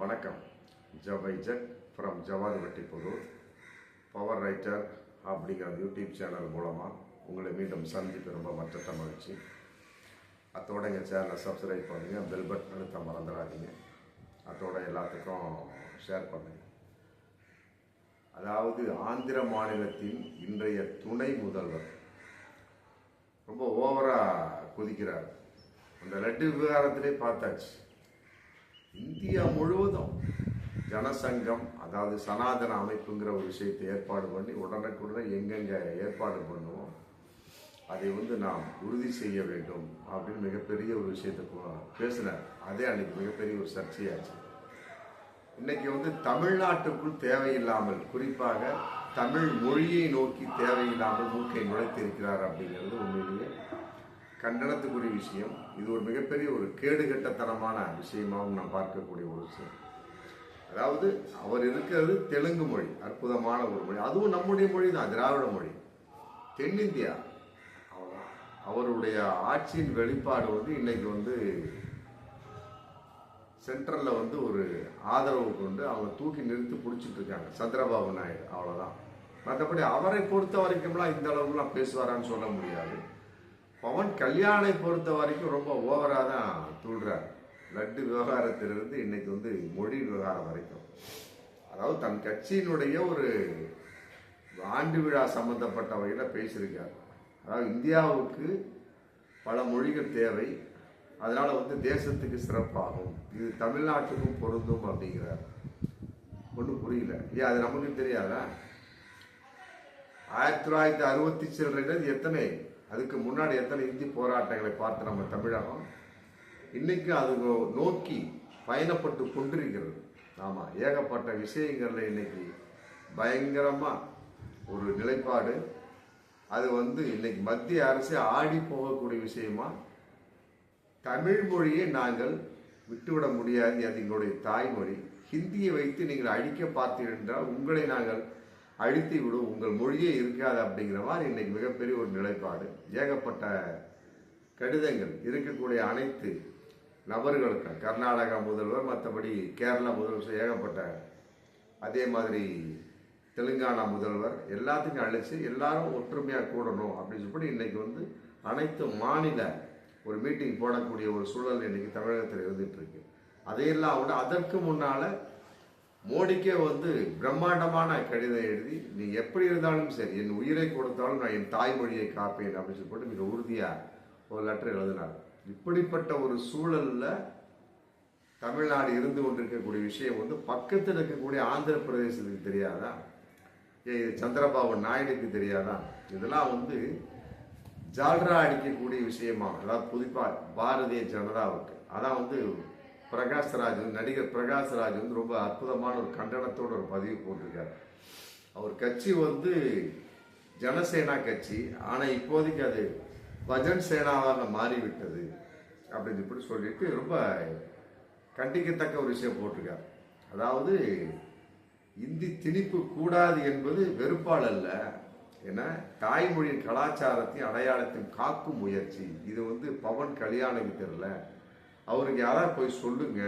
வணக்கம். ஜவை jug from Javadhu Vettipudhur power writer அப்படிங்கிற யூடியூப் சேனல் மூலமாக உங்களை மீண்டும் சந்திப்பு ரொம்ப மற்ற மகிழ்ச்சி. அத்தோட எங்கள் சேனலை சப்ஸ்கிரைப் பண்ணுங்கள் பெல் பட்டன் அழுத்த மறந்துடாதீங்க. அத்தோட எல்லாத்துக்கும் ஷேர் பண்ணுங்கள் அதாவது ஆந்திர மாநிலத்தின் இன்றைய துணை முதல்வர் ரொம்ப ஓவராக குதிக்கிறார். அந்த லட்டு விவகாரத்திலே பார்த்தாச்சு. இந்தியா முழுவதும் ஜனசங்கம் அதாவது சனாதன அமைப்புங்கிற ஒரு விஷயத்தை ஏற்பாடு பண்ணி உடனுக்குடனே எங்கெங்க ஏற்பாடு பண்ணுவோம் அதை வந்து நாம் உறுதி செய்ய வேண்டும் அப்படின்னு மிகப்பெரிய ஒரு விஷயத்தை பேசினார். அதே அன்னைக்கு மிகப்பெரிய ஒரு சர்ச்சையாச்சு. இன்னைக்கு வந்து தமிழ்நாட்டுக்குள் தேவையில்லாமல் குறிப்பாக தமிழ் மொழியை நோக்கி தேவையில்லாமல் மூக்கை நுழைத்திருக்கிறார் அப்படிங்கிறது உண்மையிலேயே கண்டனத்துக்குரிய விஷயம். இது ஒரு மிகப்பெரிய ஒரு கேடுகட்டத்தனமான விஷயமாகவும் நான் பார்க்கக்கூடிய ஒரு விஷயம். அதாவது அவர் இருக்கிறது தெலுங்கு மொழி அற்புதமான ஒரு மொழி. அதுவும் நம்முடைய மொழி தான் திராவிட மொழி. தென்னிந்தியா. அவருடைய ஆட்சியின் வெளிப்பாடு வந்து இன்னைக்கு வந்து சென்ட்ரலில் வந்து ஒரு ஆதரவு கொண்டு அவங்க தூக்கி நிறுத்தி பிடிச்சிட்டு இருக்காங்க. சந்திரபாபு நாயுடு. அவ்வளோதான் மற்றபடி அவரை பொறுத்த வரைக்கும்லாம் இந்த அளவுக்குலாம் பேசுவாரான்னு சொல்ல முடியாது. பவன் கல்யாணை பொறுத்த வரைக்கும் ரொம்ப ஓவராக தான் தூள்றார். லட்டு விவகாரத்திலிருந்து இன்னைக்கு வந்து மொழி விவகாரம் வரைக்கும். அதாவது தன் கட்சியினுடைய ஒரு ஆண்டு விழா சம்பந்தப்பட்ட வகையில் பேசியிருக்கார். அதாவது இந்தியாவுக்கு பல மொழிகள் தேவை. அதனால் வந்து தேசத்துக்கு சிறப்பாகும். இது தமிழ்நாட்டுக்கும் பொருந்தும் அப்படிங்கிறார். ஒன்றும் புரியல. ஏன் அது நமக்கு தெரியாதா? ஆயிரத்தி தொள்ளாயிரத்தி அறுபத்தி சில்லறையில் எத்தனை? அதுக்கு முன்னாடி எத்தனை இந்தி போராட்டங்களை பார்த்து நம்ம தமிழகம் இன்றைக்கும் அது நோ- நோக்கி பயணப்பட்டு கொண்டிருக்கிறது. ஆமாம் ஏகப்பட்ட விஷயங்களில் இன்னைக்கு பயங்கரமாக ஒரு நிலைப்பாடு. அது வந்து இன்றைக்கி மத்திய அரசு ஆடி போகக்கூடிய விஷயமா தமிழ் மொழியை நாங்கள் விட்டுவிட முடியாது அது எங்களுடைய தாய்மொழி. ஹிந்தியை வைத்து நீங்கள் அழிக்க பார்த்தீர்கள் என்றால் உங்களை நாங்கள் அழித்து விடும் உங்கள் மொழியே இருக்காது அப்படிங்கிற மாதிரி இன்றைக்கி மிகப்பெரிய ஒரு நிலைப்பாடு. ஏகப்பட்ட கடிதங்கள் இருக்கக்கூடிய அனைத்து நபர்களுக்கு கர்நாடகா முதல்வர் மற்றபடி கேரளா முதல்வர் ஏகப்பட்ட அதே மாதிரி தெலுங்கானா முதல்வர் எல்லாத்துக்கும் அழைச்சி எல்லாரும் ஒற்றுமையாக கூடணும் அப்படின்னு சொல்லி இன்றைக்கி வந்து அனைத்து மாநில ஒரு மீட்டிங் போடக்கூடிய ஒரு சூழல் இன்றைக்கி தமிழகத்தில் இருந்துகிட்ருக்கு அதையெல்லாம் விட அதற்கு முன்னால் மோடிக்கே வந்து பிரம்மாண்டமான கடிதம் எழுதி நீ எப்படி இருந்தாலும் சரி என் உயிரை கொடுத்தாலும் நான் என் தாய்மொழியை காப்பேன் அப்படின்னு சொல்லிட்டு மிக உறுதியாக ஒரு லெட்டர் எழுதினார். இப்படிப்பட்ட ஒரு சூழலில் தமிழ்நாடு இருந்து கொண்டிருக்கக்கூடிய விஷயம் வந்து பக்கத்தில் இருக்கக்கூடிய ஆந்திர பிரதேசத்துக்கு தெரியாதா? ஏ இது சந்திரபாபு நாயுடுக்கு தெரியாதா? இதெல்லாம் வந்து ஜால்ரா அடிக்கக்கூடிய விஷயமா அதாவது புதுப்பா பாரதிய ஜனதாவுக்கு. அதான் வந்து பிரகாஷ்ராஜ் நடிகர் பிரகாஷ்ராஜ் வந்து ரொம்ப அற்புதமான ஒரு கண்டனத்தோட ஒரு பதிவு போட்டிருக்காரு. அவர் கட்சி வந்து ஜனசேனா கட்சி ஆனால் இப்போதைக்கு அது பஜன் சேனாவாக மாறிவிட்டது அப்படின்னு இப்படி சொல்லிட்டு ரொம்ப கண்டிக்கத்தக்க ஒரு விஷயம் போட்டிருக்கார். அதாவது இந்தி திணிப்பு கூடாது என்பது வெறுப்பால் அல்ல. என தாய்மொழியின் கலாச்சாரத்தையும் அடையாளத்தையும் காக்கும் முயற்சி. இது வந்து பவன் கல்யாணம் தெரியல. அவருக்கு யாராவது போய் சொல்லுங்க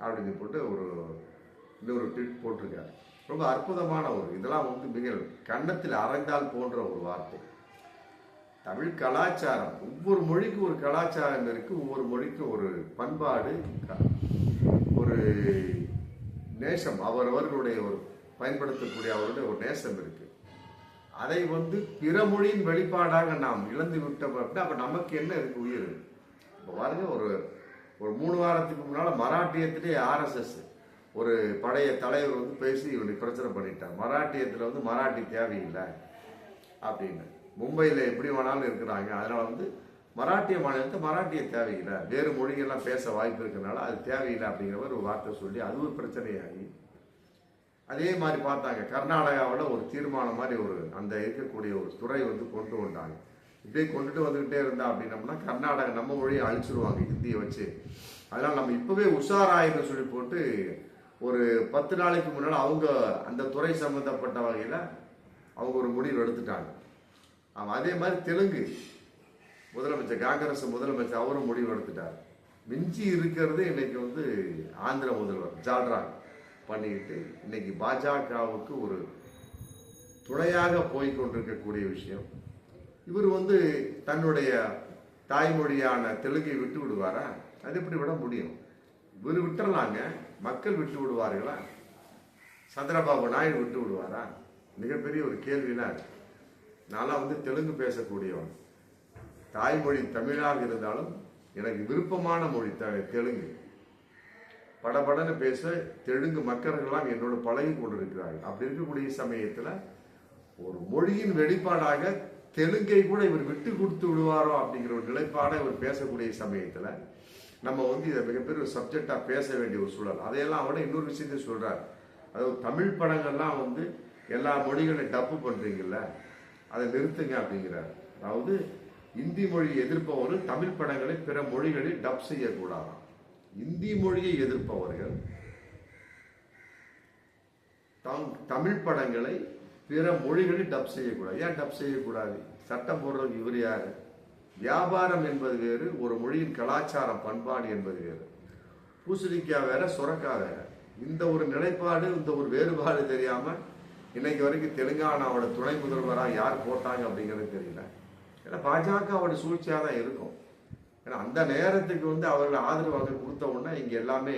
அப்படின்னு போட்டு ஒரு இன்னொரு ட்வீட் போட்டிருக்காரு. ரொம்ப அற்புதமான ஒரு இதெல்லாம் வந்து மிக கன்னத்தில் அரைந்தால் போன்ற ஒரு வார்த்தை. தமிழ் கலாச்சாரம் ஒவ்வொரு மொழிக்கும் ஒரு கலாச்சாரம் இருக்குது ஒவ்வொரு மொழிக்கும் ஒரு பண்பாடு க- ஒரு நேசம் அவரவர்களுடைய ஒரு பயன்படுத்தக்கூடிய அவருடைய ஒரு நேசம் இருக்குது அதை வந்து பிற மொழியின் வெளிப்பாடாக நாம் இழந்து விட்டோம் அப்படின்னா அப்போ நமக்கு என்ன இருக்குது உயிர்? இப்போ பாருங்க ஒரு ஒரு மூணு வாரத்துக்கு முன்னால மராட்டியத்திலே ஆர்எஸ்எஸ் ஒரு பழைய தலைவர் வந்து பேசி இவனுக்கு பிரச்சனை பண்ணிட்டான். மராட்டியத்தில் வந்து மராட்டி தேவையில்லை அப்படின்னு. மும்பையில் எப்படி வேணாலும் இருக்கிறாங்க. அதனால் வந்து மராட்டிய மாநிலத்தை மராட்டிய தேவையில்லை. வேறு மொழிகள்லாம் பேச வாய்ப்பு இருக்கிறனால அது தேவையில்லை அப்படிங்கிற ஒரு வார்த்தை சொல்லி அது ஒரு பிரச்சனையாகி. அதே மாதிரி பார்த்தாங்க. கர்நாடகாவில் ஒரு தீர்மானம் மாதிரி ஒரு அந்த இருக்கக்கூடிய ஒரு துறை வந்து கொண்டு வந்தாங்க. இப்படியே கொண்டுட்டு வந்துகிட்டே இருந்தா அப்படின்னம்னா கர்நாடகா நம்ம மொழியை அழிச்சிருவாங்க ஹிந்தியை வச்சு. அதனால நம்ம இப்பவே உஷாராயிரம் சொல்லி போட்டு ஒரு பத்து நாளைக்கு முன்னால் அவங்க அந்த துறை சம்பந்தப்பட்ட வகையில் அவங்க ஒரு முடிவு எடுத்துட்டாங்க. ஆமா அதே மாதிரி தெலுங்கு. முதலமைச்சர் காங்கிரஸ் முதலமைச்சர் அவரும் முடிவு எடுத்துட்டார். மிஞ்சி இருக்கிறது இன்னைக்கு வந்து ஆந்திர முதல்வர் ஜால்ரா பண்ணிக்கிட்டு இன்னைக்கு பாஜகவுக்கு ஒரு துணையாக போய் கொண்டிருக்கக்கூடிய விஷயம். இவர் வந்து தன்னுடைய தாய்மொழியான தெலுங்கை விட்டு விடுவாரா? அது எப்படி விட முடியும்? இவர் விட்டுறலாங்க. மக்கள் விட்டு விடுவார்களா? சந்திரபாபு நாயுடு விட்டு விடுவாரா? மிகப்பெரிய ஒரு கேள்வினா இருக்கு நான்லாம் வந்து தெலுங்கு பேசக்கூடியவன். தாய்மொழி தமிழாக இருந்தாலும் எனக்கு விருப்பமான மொழி த தெலுங்கு. படபடன்னு பேச தெலுங்கு மக்கள்கள்லாம் என்னோட பழகி கொண்டிருக்கிறார்கள் அப்படி இருக்கக்கூடிய சமயத்தில் ஒரு மொழியின் வெளிப்பாடாக தெலுங்கை கூட இவர் விட்டு கொடுத்து விடுவாரோ அப்படிங்கிற ஒரு நிலைப்பாடை இவர் பேசக்கூடிய சமயத்தில் நம்ம வந்து இதை மிகப்பெரிய ஒரு சப்ஜெக்டாக பேச வேண்டிய ஒரு சூழல். அதையெல்லாம் அவட இன்னொரு விஷயத்தையும் சொல்கிறார் அதாவது தமிழ் படங்கள்லாம் வந்து எல்லா மொழிகளையும் டப்பு பண்ணுறீங்கல்ல அதை நிறுத்துங்க அப்படிங்கிறார். அதாவது இந்தி மொழி எதிர்ப்பவர்கள் தமிழ் படங்களை பிற மொழிகளில் டப் செய்யக்கூடாதாம் இந்தி மொழியை எதிர்ப்பவர்கள் தம் தமிழ் படங்களை பிற மொழிகளில் டப் செய்யக்கூடாது. ஏன் டப் செய்யக்கூடாது? சட்டம் போடுறது இவர் யார்? வியாபாரம் என்பது வேறு ஒரு மொழியின் கலாச்சாரம் பண்பாடு என்பது வேறு. பூசணிக்காய் வேற சுரக்காய் வேற. இந்த ஒரு நிலைப்பாடு இந்த ஒரு வேறுபாடு தெரியாம இன்னைக்கு வரைக்கும் தெலுங்கானாவோட துணை முதல்வராக யார் போட்டாங்க அப்படிங்கிறது தெரியல. ஏன்னா பாஜகவோட சூழ்ச்சியாக தான் இருக்கும். ஏன்னா அந்த நேரத்துக்கு வந்து அவர்கள் ஆதரவாக கொடுத்த உடனே இங்கே எல்லாமே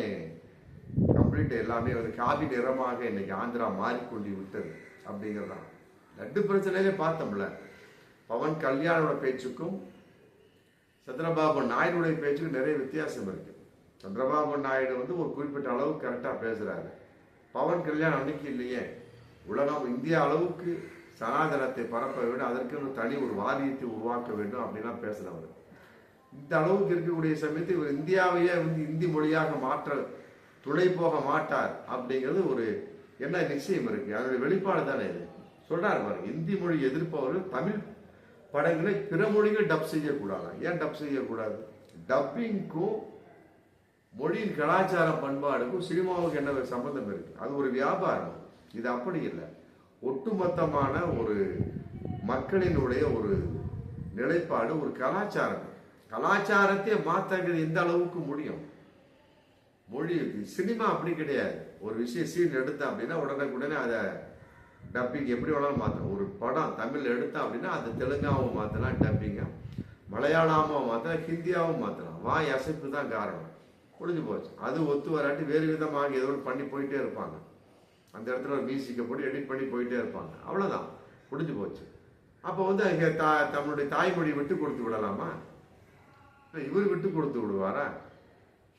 கம்ப்ளீட் எல்லாமே வந்து காவி நிறமாக இன்னைக்கு ஆந்திரா மாறிக்கொண்டு விட்டது அப்படிங்கிறதான் லட்டு பிரச்சனையிலே பார்த்தோம்ல. பவன் கல்யாணோட பேச்சுக்கும் சந்திரபாபு நாயுடைய பேச்சுக்கும் நிறைய வித்தியாசம் இருக்கு. சந்திரபாபு நாயுடு வந்து ஒரு குறிப்பிட்ட அளவுக்கு கரெக்டாக பேசுறாரு. பவன் கல்யாணம் அன்னைக்கு இல்லையே. உலகம் இந்தியா அளவுக்கு சனாதனத்தை பரப்ப வேண்டும் அதற்கு ஒரு தனி ஒரு வாரியத்தை உருவாக்க வேண்டும் அப்படின்லாம் பேசுறவர். இந்த அளவுக்கு இருக்கக்கூடிய சமயத்தில் இவர் இந்தியாவையே வந்து இந்தி மொழியாக மாற்ற துணை போக மாட்டார் அப்படிங்கிறது ஒரு என்ன நிச்சயம் இருக்கு? அதனுடைய வெளிப்பாடு தானே இது? சொல்றாரு பாருங்க. இந்தி மொழி எதிர்ப்பவர்கள் தமிழ் படங்களை பிற மொழிகள் டப் செய்யக்கூடாது. ஏன் டப் செய்யக்கூடாது? டப்பிங்க்கும் மொழியின் கலாச்சார பண்பாடுக்கும் சினிமாவுக்கு என்ன சம்பந்தம் இருக்கு? அது ஒரு வியாபாரம். இது அப்படி இல்லை. ஒட்டுமொத்தமான ஒரு மக்களினுடைய ஒரு நிலைப்பாடு ஒரு கலாச்சாரம். கலாச்சாரத்தை மாற்ற எந்த அளவுக்கு முடியும்? மொழி சினிமா அப்படி கிடையாது. ஒரு விஷயம் சீன் எடுத்தேன் அப்படின்னா உடனே உடனே அதை டப்பிங் எப்படி வேணாலும் மாற்றலாம் ஒரு படம் தமிழ் எடுத்தேன் அப்படின்னா அது தெலுங்காவும் மாற்றலாம் டப்பிங்காக மலையாளமாக மாற்றலாம் ஹிந்தியாகவும் மாற்றலாம் வாய் அசைப்பு தான் காரணம். முடிஞ்சு போச்சு. அது ஒத்து வராட்டி வேறு விதமாக ஏதோ ஒன்று பண்ணி போயிட்டே இருப்பாங்க. அந்த இடத்துல ஒரு மியூசிக்கை போட்டு எடிட் பண்ணி போயிட்டே இருப்பாங்க. அவ்வளோதான் முடிஞ்சு போச்சு. அப்போ வந்து அங்கே தா தம்முடைய தாய்மொழி விட்டு கொடுத்து விடலாமா? இவர் விட்டு கொடுத்து விடுவாரா?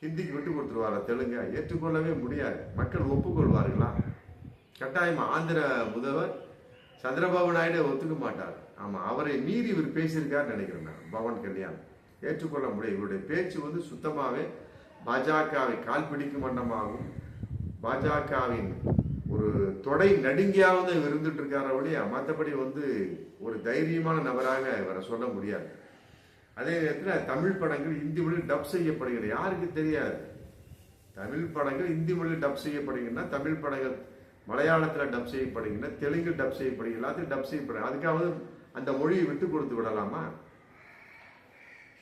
ஹிந்திக்கு விட்டு கொடுத்துருவாரா தெலுங்க. ஏற்றுக்கொள்ளவே முடியாது. மக்கள் ஒப்புக்கொள்வார்களா? கட்டாயம் ஆந்திர முதல்வர் சந்திரபாபு நாயுடு ஒத்துக்க மாட்டார். ஆமா அவரை மீறி இவர் பேசியிருக்காருன்னு நினைக்கிறேன் நான், பவன் கல்யாண். ஏற்றுக்கொள்ள முடியும். இவருடைய பேச்சு வந்து சுத்தமாவே பாஜகவை கால் பிடிக்கும் வண்ணமாகும் பாஜகவின் ஒரு தொடை நடுங்கியாவது இவர் இருந்துட்டு இருக்கார ஒழிய மற்றபடி வந்து ஒரு தைரியமான நபராக இவரை சொல்ல முடியாது. அதே நேரத்தில் தமிழ் படங்கள் இந்தி மொழியில் டப் செய்யப்படுகிறது. யாருக்கு தெரியாது? தமிழ் படங்கள் இந்தி மொழியில் டப் செய்யப்படுகின்றன தமிழ் படங்கள் மலையாளத்தில் டப் செய்யப்படுகின்றன தெலுங்கு டப் செய்யப்படுகிறது எல்லாத்தையும் டப் செய்யப்படுது அதுக்காவது அந்த மொழியை விட்டு கொடுத்து விடலாமா?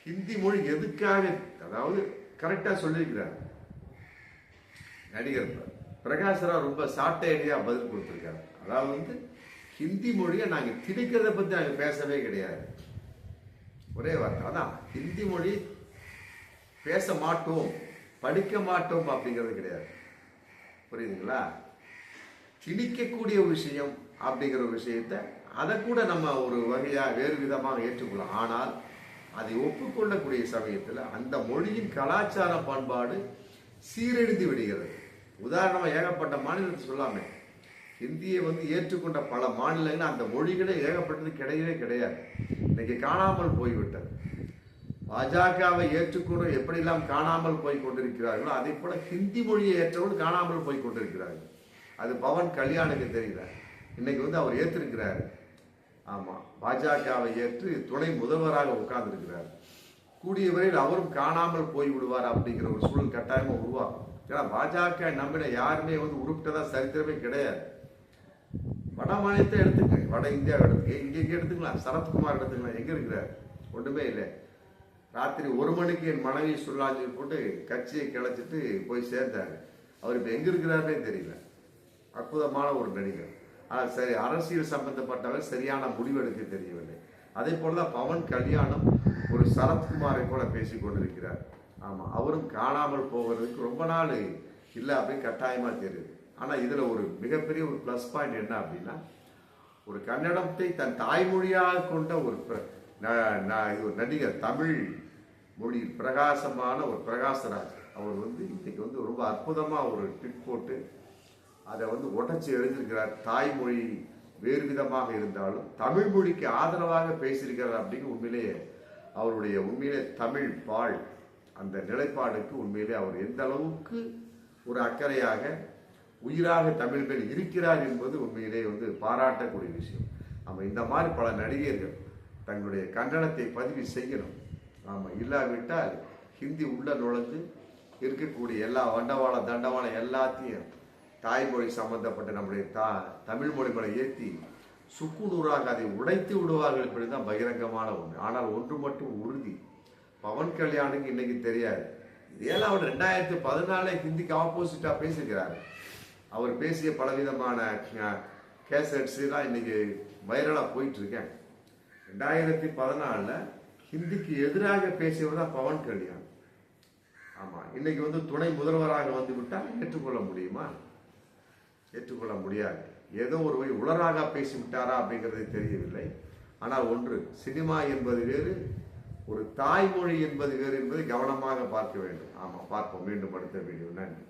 ஹிந்தி மொழி எதுக்காக? அதாவது கரெக்டாக சொல்லியிருக்கிறார். நடிகர் பிரகாஷ்ராவ் ரொம்ப சாட்டையடியா பதில் கொடுத்துருக்காரு. அதாவது வந்து ஹிந்தி மொழியை நாங்கள் திணிக்கிறத பற்றி நாங்கள் பேசவே கிடையாது. ஒரே வார்த்தை. அதான் ஹிந்தி மொழி பேச மாட்டோம் படிக்க மாட்டோம் அப்படிங்கிறது கிடையாது. புரியுதுங்களா? திணிக்கக்கூடிய விஷயம் அப்படிங்கிற விஷயத்த விஷயத்தை அதை கூட நம்ம ஒரு வகையாக வேறு விதமாக ஏற்றுக்கொள்ளலாம். ஆனால் அதை ஒப்புக்கொள்ளக்கூடிய சமயத்தில் அந்த மொழியின் கலாச்சார பண்பாடு சீரழிந்து விடுகிறது. உதாரணமாக ஏகப்பட்ட மாநிலத்தை சொல்லாமே. ஹிந்தியை வந்து ஏற்றுக்கொண்ட பல மாநிலங்கள் அந்த மொழிகளே ஏகப்பட்டது கிடையவே கிடையாது. இன்னைக்கு காணாமல் போய்விட்டது. பாஜகவை ஏற்றுக்கொண்டு எப்படியெல்லாம் காணாமல் போய் கொண்டிருக்கிறார்களோ அதே போல ஹிந்தி மொழியை ஏற்றவர்கள் காணாமல் போய் கொண்டிருக்கிறார்கள் அது பவன் கல்யாணுக்கு தெரியல இன்னைக்கு வந்து அவர் ஏற்றிருக்கிறார் ஆமாம் பாஜகவை ஏற்று துணை முதல்வராக உட்கார்ந்துருக்கிறார். கூடிய வரையில் அவரும் காணாமல் போய் விடுவார் அப்படிங்கிற ஒரு சூழல் கட்டாயமாக உருவாகும். ஏன்னா பாஜக நம்பின யாருமே வந்து உருப்பிட்டதா சரித்திரமே கிடையாது. வட மாநிலத்தை எடுத்துங்க வட இந்தியாவை எடுத்துக்க இங்கே இங்கே எடுத்துக்கலாம். சரத்குமார் எடுத்துக்கலாம். எங்கே இருக்கிறார்? ஒன்றுமே இல்லை. ராத்திரி ஒரு மணிக்கு என் மனைவி சொல்லாஞ்சு போட்டு கட்சியை கிளச்சிட்டு போய் சேர்ந்தாங்க அவர் இப்போ எங்கே இருக்கிறாருனே தெரியல. அற்புதமான ஒரு நடிகர். ஆனால் சரி அரசியல் சம்பந்தப்பட்டவர் சரியான முடிவெடுக்க தெரியவில்லை. அதே போல தான் பவன் கல்யாணம் ஒரு சரத்குமாரை போல பேசி கொண்டிருக்கிறார். ஆமாம் அவரும் காணாமல் போகிறதுக்கு ரொம்ப நாள் இல்லை அப்படின்னு கட்டாயமாக தெரியுது. ஆனால் இதில் ஒரு மிகப்பெரிய ஒரு ப்ளஸ் பாயிண்ட் என்ன அப்படின்னா ஒரு கன்னடத்தை தன் தாய்மொழியாக கொண்ட ஒரு ந- இது ஒரு நடிகர் தமிழ் மொழியில் பிரகாசமான ஒரு பிரகாசராஜ். அவர் வந்து இன்றைக்கு வந்து ரொம்ப அற்புதமாக ஒரு ட்விட் போட்டு அதை வந்து உடச்சி எழுதியிருக்கிறார். தாய்மொழி வேறு விதமாக இருந்தாலும் தமிழ் மொழிக்கு ஆதரவாக பேசியிருக்கிறார் அப்படின்னு உண்மையிலேயே அவருடைய உண்மையிலே தமிழ் பால். அந்த நிலைப்பாடுக்கு உண்மையிலே அவர் எந்த அளவுக்கு ஒரு அக்கறையாக உயிராக தமிழ் மேல் இருக்கிறார் என்பது உண்மையிலே வந்து பாராட்டக்கூடிய விஷயம். நம்ம இந்த மாதிரி பல நடிகர்கள் தங்களுடைய கண்டனத்தை பதிவு செய்யணும். நாம் இல்லாவிட்டால் ஹிந்தி உள்ள நுழைஞ்சு இருக்கக்கூடிய எல்லா வண்டவாள தண்டவாள எல்லாத்தையும் தாய்மொழி சம்பந்தப்பட்ட நம்முடைய தா தமிழ் மொழி மேலே ஏற்றி சுக்குநூறாக அதை உடைத்து விடுவார்கள் இப்படிதான் பகிரங்கமான ஒன்று. ஆனால் ஒன்று மட்டும் உறுதி. பவன் கல்யாணுக்கு இன்னைக்கு தெரியாது. இதெல்லாம் அவர் ரெண்டாயிரத்தி பதினாலே ஹிந்திக்கு ஆப்போசிட்டாக பேசிக்கிறாரு அவர் பேசிய பலவிதமான கேசட்ஸ் தான் இன்னைக்கு வைரலா போயிட்டு இருக்கேன் ரெண்டாயிரத்தி பதினாலுல ஹிந்திக்கு எதிராக பேசியவர் தான் பவன் கல்யாண். ஆமா இன்னைக்கு வந்து துணை முதல்வராக வந்து விட்டால் ஏற்றுக்கொள்ள முடியுமா? ஏற்றுக்கொள்ள முடியாது. ஏதோ ஒரு வழி உலராக பேசி விட்டாரா அப்படிங்கிறது தெரியவில்லை. ஆனால் ஒன்று சினிமா என்பது வேறு ஒரு தாய்மொழி என்பது வேறு என்பதை கவனமாக பார்க்க வேண்டும். ஆமாம் பார்ப்போம். மீண்டும் அடுத்த வீடியோ நன்றி.